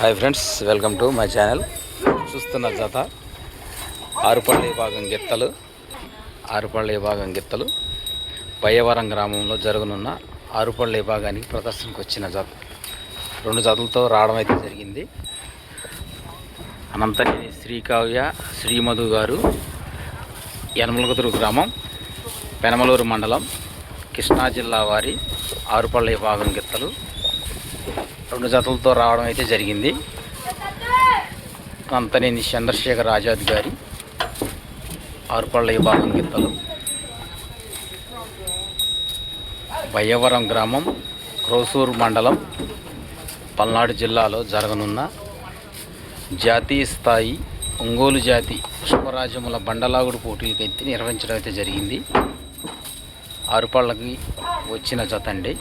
Hi friends welcome to my channel. చూస్తున్న జత. ఆరుపల్లి భాగం గిత్తలు. ఆరుపల్లి భాగం గిత్తలు. బయ్యవరం గ్రామంలో జరగనున్న ఆరుపల్లి భాగానికి ప్రదర్శనకు వచ్చిన జత. రెండు జతలతో రావడం అయితే జరిగింది. అనంతనేని శ్రీకావ్య శ్రీమధు గారు యనమలకుదురు గ్రామం పెనమలూరు మండలం కృష్ణా జిల్లా వారి ఆరుపల్లి భాగం గిత్తలు. రెండు జతలతో రావడం అయితే జరిగింది. అంతనేని చంద్రశేఖర్ ఆజాద్ గారి ఆరుపళ్ళ విభాగం గిత్తలు. బయ్యవరం గ్రామం క్రోసూరు మండలం పల్నాడు జిల్లాలో జరగనున్న జాతీయ స్థాయి ఒంగోలు జాతి పుష్పరాజముల బండలాగుడు పోటీలకు ఎత్తి నిర్వహించడం అయితే జరిగింది. ఆరుపళ్ళకి వచ్చిన జత అండి.